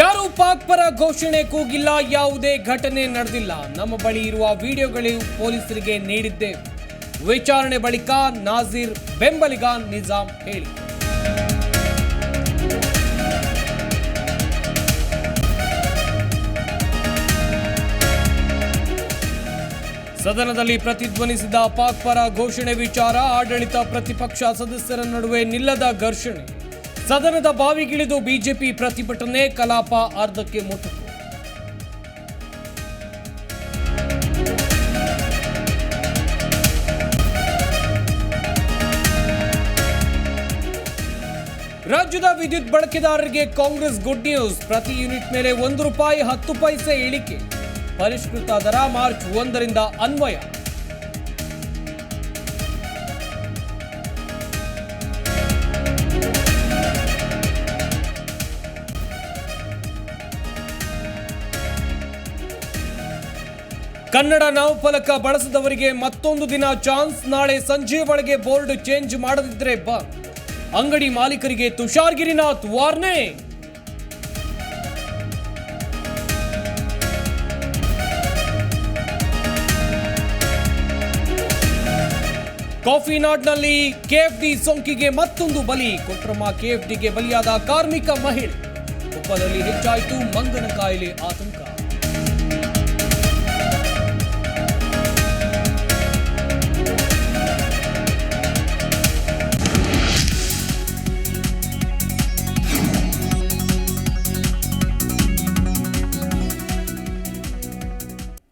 ಯಾರು ಪಾಕ್ ಪರ ಘೋಷಣೆ ಕೂಗಿಲ್ಲ, ಯಾವುದೇ ಘಟನೆ ನಡೆದಿಲ್ಲ. ನಮ್ಮ ಬಳಿ ಇರುವ ವಿಡಿಯೋಗಳು ಪೊಲೀಸರಿಗೆ ನೀಡಿದ್ದೇವೆ. ವಿಚಾರಣೆ ಬಳಿಕ ನಾಜೀರ್ ಬೆಂಬಲಿಗ ನಿಜಾಮ್ ಹೇಳಿ. ಸದನದಲ್ಲಿ ಪ್ರತಿಧ್ವನಿಸಿದ ಪಾಕ್ ಪರ ಘೋಷಣೆ ವಿಚಾರ ಆಡಳಿತ ಪ್ರತಿಪಕ್ಷ ಸದಸ್ಯರ ನಡುವೆ ನಿಲ್ಲದ ಘರ್ಷಣೆ. ಸದನದ ಬಾವಿಗಿಳಿದು ಬಿಜೆಪಿ ಪ್ರತಿಭಟನೆ, ಕಲಾಪ ಅರ್ಧಕ್ಕೆ ಮೊಟಕು ರಾಜ್ಯದ ವಿದ್ಯುತ್ ಬಳಕೆದಾರರಿಗೆ ಕಾಂಗ್ರೆಸ್ ಗುಡ್ ನ್ಯೂಸ್. ಪ್ರತಿ ಯೂನಿಟ್ ಮೇಲೆ ಒಂದು ರೂಪಾಯಿ, ಹತ್ತು ಪೈಸೆ ಇಳಿಕೆ. ಪರಿಷ್ಕೃತ ದರ ಮಾರ್ಚ್ ಒಂದರಿಂದ ಅನ್ವಯ. ಕನ್ನಡ ನಾಮಫಲಕ ಬಳಸದವರಿಗೆ ಮತ್ತೊಂದು ದಿನ ಚಾನ್ಸ್. ನಾಳೆ ಸಂಜೆ ಒಳಗೆ ಬೋರ್ಡ್ ಚೇಂಜ್ ಮಾಡದಿದ್ರೆ ಬ. ಅಂಗಡಿ ಮಾಲೀಕರಿಗೆ ತುಷಾರ್ ಗಿರಿನಾಥ್ ವಾರ್ನಿಂಗ್. ಕಾಫಿ ನಾಡ್ನಲ್ಲಿ ಕೆಎಫ್ಡಿ ಸೋಂಕಿಗೆ ಮತ್ತೊಂದು ಬಲಿ. ಕೊಟ್ರಮ್ಮ ಕೆಎಫ್ಡಿಗೆ ಬಲಿಯಾದ ಕಾರ್ಮಿಕ ಮಹಿಳೆ. ಕೊಪ್ಪದಲ್ಲಿ ಹೆಚ್ಚಾಯಿತು ಮಂಗನ ಕಾಯಿಲೆ ಆತಂಕ.